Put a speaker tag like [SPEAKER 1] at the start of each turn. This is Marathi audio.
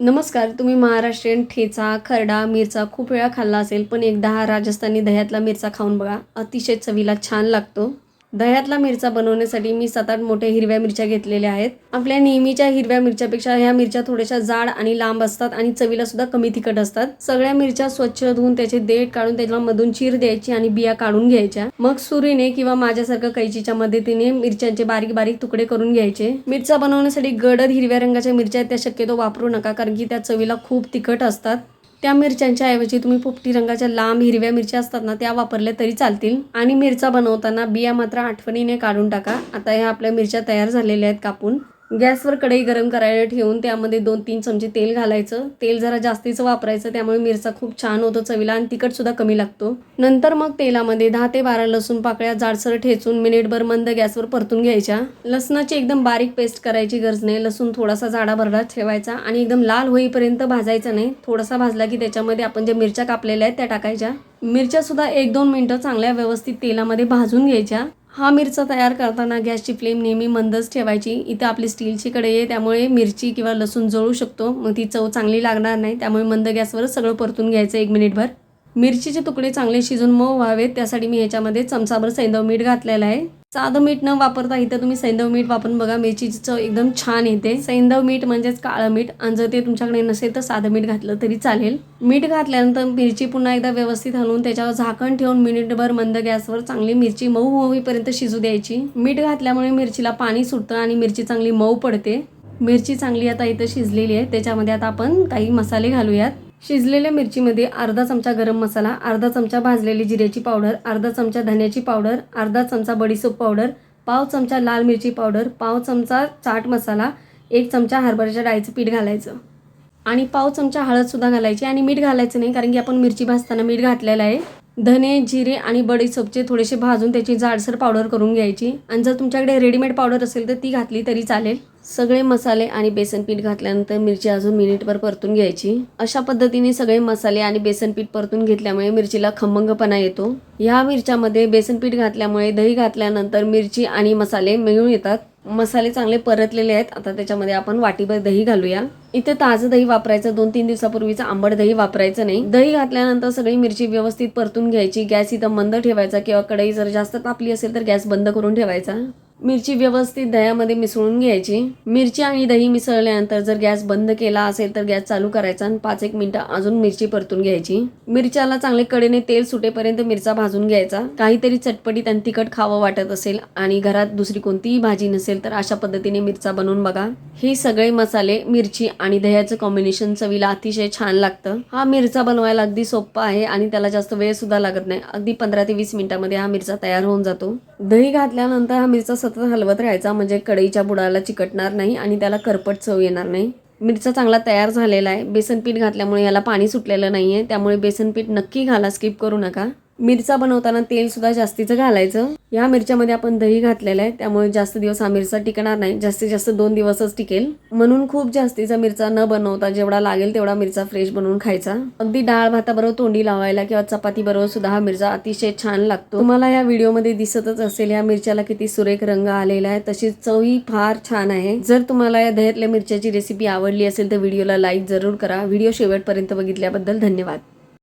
[SPEAKER 1] नमस्कार तुम्ही महाराष्ट्रीयन ठेचा खरडा मिरचा खूप वेळा खाल्ला असेल पण एकदा हा राजस्थानी दह्यातला मिरचा खाऊन बघा. अतिशय चवीला छान लागतो. दह्यातला मिरचा बनवण्यासाठी मी सात आठ मोठ्या हिरव्या मिरच्या घेतलेल्या आहेत. आपल्या नेहमीच्या हिरव्या मिरच्यापेक्षा ह्या मिरच्या थोड्याशा जाड आणि लांब असतात आणि चवीला सुद्धा कमी तिखट असतात. सगळ्या मिरच्या स्वच्छ धुवून त्याचे देठ काढून त्याला मधून चीर द्यायची आणि बिया काढून घ्यायच्या. मग सुरीने किंवा माझ्यासारखं कैचीच्या मदतीने मिरच्यांचे बारीक बारीक तुकडे करून घ्यायचे. मिरच्या बनवण्यासाठी गडद हिरव्या रंगाच्या मिरच्या त्या शक्यतो वापरू नका कारण की त्या चवीला खूप तिखट असतात. त्या मिरच्यांच्या ऐवजी तुम्ही पोपटी रंगाच्या लांब हिरव्या मिरच्या असतात ना त्या वापरल्या तरी चालतील. आणि मिरचा बनवताना बिया मात्र आठवणीने काढून टाका. आता ह्या आपल्या मिरच्या तयार झालेल्या आहेत कापून. गॅसवर कढई गरम करायला ठेवून त्यामध्ये दोन तीन चमचे तेल घालायचं. तेल जरा जास्तीचं वापरायचं त्यामुळे मिरचा खूप छान होतो चवीला आणि तिखटसुद्धा कमी लागतो. नंतर मग तेलामध्ये दहा ते बारा लसूण पाकळ्या जाडसर ठेचून मिनिटभर मंद गॅसवर परतून घ्यायच्या. लसणाची एकदम बारीक पेस्ट करायची गरज नाही. लसूण थोडासा जाडा भरडा ठेवायचा आणि एकदम लाल होईपर्यंत भाजायचा नाही. थोडासा भाजला की त्याच्यामध्ये आपण ज्या मिरच्या कापलेल्या आहेत त्या टाकायच्या. मिरच्या सुद्धा एक दोन मिनिटं चांगल्या व्यवस्थित तेलामध्ये भाजून घ्यायच्या. हा मिरचा तयार करताना गॅसची फ्लेम नेहमी मंदच ठेवायची. इथं आपली स्टीलची कढई आहे त्यामुळे मिरची किंवा लसूण जळू शकतो. मग ती चव चांगली लागणार नाही त्यामुळे मंद गॅसवरच सगळं परतून घ्यायचं एक मिनिटभर. मिरचीचे तुकडे चांगले शिजून मऊ व्हावेत त्यासाठी मी ह्याच्यामध्ये चमचाभर सैंदव मीठ घातलेलं आहे. साधं मीठ न वापरता इथं तुम्ही सैंदव मीठ वापरून बघा मिरचीची चव एकदम छान येते. सैंदव मीठ म्हणजेच काळं मीठ आणि जर ते तुमच्याकडे नसेल तर साधं मीठ घातलं तरी चालेल. मीठ घातल्यानंतर मिरची पुन्हा एकदा व्यवस्थित हलवून त्याच्यावर झाकण ठेवून मिनिटभर मंद गॅसवर चांगली मिरची मऊ होईपर्यंत शिजू द्यायची. मीठ घातल्यामुळे मिरचीला पाणी सुटतं आणि मिरची चांगली मऊ पडते. मिरची चांगली आता इथं शिजलेली आहे. त्याच्यामध्ये आता आपण काही मसाले घालूयात. शिजलेल्या मिरचीमध्ये अर्धा चमचा गरम मसाला अर्धा चमचा भाजलेली जिऱ्याची पावडर अर्धा चमचा धन्याची पावडर अर्धा चमचा बडीसोप पावडर पाव चमचा लाल मिरची पावडर पाव चमचा चाट मसाला एक चमचा हरभऱ्याच्या डाळीचं पीठ घालायचं. आणि पाव चमचा हळदसुद्धा घालायची आणि मीठ घालायचं नाही कारण की आपण मिरची भाजताना मीठ घातलेलं आहे. धने जिरे आणि बडीसोपचे थोडेसे भाजून त्याची जाडसर पावडर करून घ्यायची. आणि जर तुमच्याकडे रेडीमेड पावडर असेल तर ती घातली तरी चालेल. सगळे मसाले आणि बेसन पीठ घातल्यानंतर मिरची अजून मिनिटभर परतून घ्यायची. अशा पद्धतीने सगळे मसाले आणि बेसन पीठ परतून घेतल्यामुळे मिरचीला खमंगपणा येतो. ह्या मिरच्यामध्ये बेसन पीठ घातल्यामुळे दही घातल्यानंतर मिरची आणि मसाले मिळून येतात. मसाले चांगले परतलेले आहेत. आता त्याच्यामध्ये आपण वाटीभर दही घालूया. इथे ताजं दही वापरायचं. दोन तीन दिवसापूर्वीचं आंबट दही वापरायचं नाही. दही घातल्यानंतर सगळी मिरची व्यवस्थित परतून घ्यायची. गॅस इथं मंद ठेवायचा किंवा कढई जर जास्त तापली असेल तर गॅस बंद करून ठेवायचा. मिरची व्यवस्थित दह्यामध्ये मिसळून घ्यायची. मिरची आणि दही मिसळल्यानंतर जर गॅस बंद केला असेल तर गॅस चालू करायचा आणि पाच एक मिनिटं अजून मिरची परतून घ्यायची. मिरच्याला चांगले कडेने तेल सुटेपर्यंत मिरचा भाजून घ्यायचा. काहीतरी चटपटीत आणि तिखट खावं वाटत असेल आणि घरात दुसरी कोणतीही भाजी नसेल तर अशा पद्धतीने मिरचा बनवून बघा. हे सगळे मसाले मिरची आणि दह्याचं कॉम्बिनेशन चवीला अतिशय छान लागतं. हा मिरचा बनवायला अगदी सोपा आहे आणि त्याला जास्त वेळ सुद्धा लागत नाही. अगदी पंधरा ते वीस मिनिटामध्ये हा मिरचा तयार होऊन जातो. दही घातल्यानंतर हा मिरचा सतत हलवत राहायचा म्हणजे कढईच्या बुडाला चिकटणार नाही आणि त्याला करपट चव येणार नाही. मिरचा चांगला तयार झालेला आहे. बेसन पीठ घातल्यामुळे याला पाणी सुटलेलं नाही आहे त्यामुळे बेसन पीठ नक्की घाला स्किप करू नका. मिरचा बनवताना तेलसुद्धा जास्तीचं घालायचं. या मिरच्यामध्ये आपण दही घातलेलं आहे त्यामुळे जास्त दिवस हा मिरचा टिकणार नाही. जास्तीत जास्त दोन दिवसच टिकेल. म्हणून खूप जास्तीचा मिरचा न बनवता जेवढा लागेल तेवढा मिरचा फ्रेश बनवून खायचा. अगदी डाळ भाताबरोबर तोंडी लावायला किंवा चपाती बरोबर सुद्धा हा मिरचा अतिशय छान लागतो. तुम्हाला या व्हिडिओमध्ये दिसतच असेल या मिरच्याला किती सुरेख रंग आलेला आहे. तशीच चवही फार छान आहे. जर तुम्हाला या दह्यातल्या मिरच्याची रेसिपी आवडली असेल तर व्हिडिओला लाईक जरूर करा. व्हिडिओ शेवटपर्यंत बघितल्याबद्दल धन्यवाद.